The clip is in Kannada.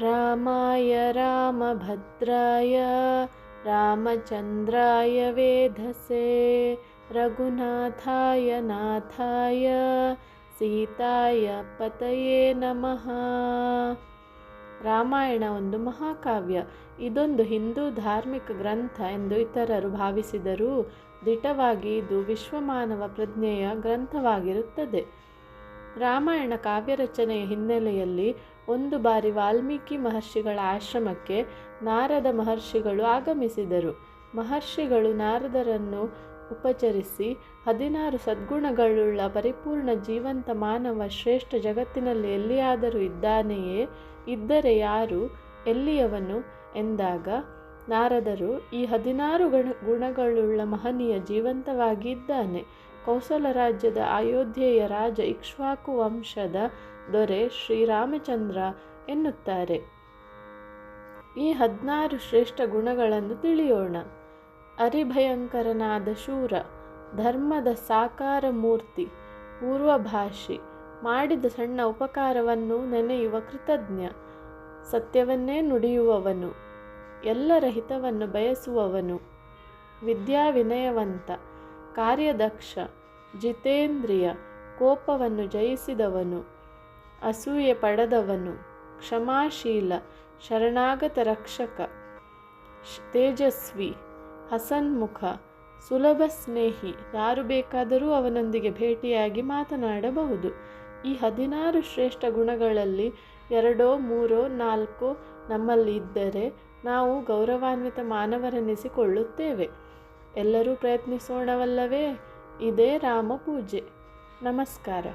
रामाय रामभद्राय रामचन्द्राय वेधसे रघुनाथाय नाथाय ಸೀತಾಯ ಪತಯೇ ನಮಃ ರಾಮಾಯಣ ಒಂದು ಮಹಾಕಾವ್ಯ ಇದೊಂದು ಹಿಂದೂ ಧಾರ್ಮಿಕ ಗ್ರಂಥ ಎಂದು ಇತರರು ಭಾವಿಸಿದರೂ ದಿಟವಾಗಿ ಇದು ವಿಶ್ವಮಾನವ ಪ್ರಜ್ಞೆಯ ಗ್ರಂಥವಾಗಿರುತ್ತದೆ ರಾಮಾಯಣ ಕಾವ್ಯ ರಚನೆಯ ಹಿನ್ನೆಲೆಯಲ್ಲಿ ಒಂದು ಬಾರಿ ವಾಲ್ಮೀಕಿ ಮಹರ್ಷಿಗಳ ಆಶ್ರಮಕ್ಕೆ ನಾರದ ಮಹರ್ಷಿಗಳು ಆಗಮಿಸಿದರು. ಮಹರ್ಷಿಗಳು ನಾರದರನ್ನು ಉಪಚರಿಸಿ ಹದಿನಾರು ಸದ್ಗುಣಗಳುಳ್ಳ ಪರಿಪೂರ್ಣ ಜೀವಂತ ಮಾನವ ಶ್ರೇಷ್ಠ ಜಗತ್ತಿನಲ್ಲಿ ಎಲ್ಲಿಯಾದರೂ ಇದ್ದಾನೆಯೇ, ಇದ್ದರೆ ಯಾರು, ಎಲ್ಲಿಯವನು ಎಂದಾಗ, ನಾರದರು ಈ ಹದಿನಾರು ಗಣ ಗುಣಗಳುಳ್ಳ ಮಹನೀಯ ಜೀವಂತವಾಗಿದ್ದಾನೆ. ಕೌಸಲ ರಾಜ್ಯದ ಅಯೋಧ್ಯೆಯ ರಾಜ ಇಕ್ಷ್ವಾಕು ವಂಶದ ದೊರೆ ಶ್ರೀರಾಮಚಂದ್ರ ಎನ್ನುತ್ತಾರೆ. ಈ ಹದಿನಾರು ಶ್ರೇಷ್ಠ ಗುಣಗಳನ್ನು ತಿಳಿಯೋಣ. ಅರಿಭಯಂಕರನಾದ ಶೂರ, ಧರ್ಮದ ಸಾಕಾರ ಮೂರ್ತಿ, ಪೂರ್ವಭಾಷಿ, ಮಾಡಿದ ಸಣ್ಣ ಉಪಕಾರವನ್ನು ನೆನೆಯುವ ಕೃತಜ್ಞ, ಸತ್ಯವನ್ನೇ ನುಡಿಯುವವನು, ಎಲ್ಲರ ಹಿತವನ್ನು ಬಯಸುವವನು, ವಿದ್ಯಾವಿನಯವಂತ, ಕಾರ್ಯದಕ್ಷ, ಜಿತೇಂದ್ರಿಯ, ಕೋಪವನ್ನು ಜಯಿಸಿದವನು ಅಸೂಯೆ ಪಡದವನು. ಕ್ಷಮಾಶೀಲ, ಶರಣಾಗತ ರಕ್ಷಕ. ತೇಜಸ್ವಿ, ಹಸನ್ಮುಖ, ಸುಲಭ ಸ್ನೇಹಿ. ಯಾರು ಬೇಕಾದರೂ ಅವನೊಂದಿಗೆ ಭೇಟಿಯಾಗಿ ಮಾತನಾಡಬಹುದು. ಈ ಹದಿನಾರು ಶ್ರೇಷ್ಠ ಗುಣಗಳಲ್ಲಿ ಎರಡೋ, ಮೂರೋ, ನಾಲ್ಕು ನಮ್ಮಲ್ಲಿ ಇದ್ದರೆ ನಾವು ಗೌರವಾನ್ವಿತ ಮಾನವರೆನಿಸಿಕೊಳ್ಳುತ್ತೇವೆ. ಎಲ್ಲರೂ ಪ್ರಯತ್ನಿಸೋಣವಲ್ಲವೇ? ಇದೇ ರಾಮ ಪೂಜೆ ನಮಸ್ಕಾರ.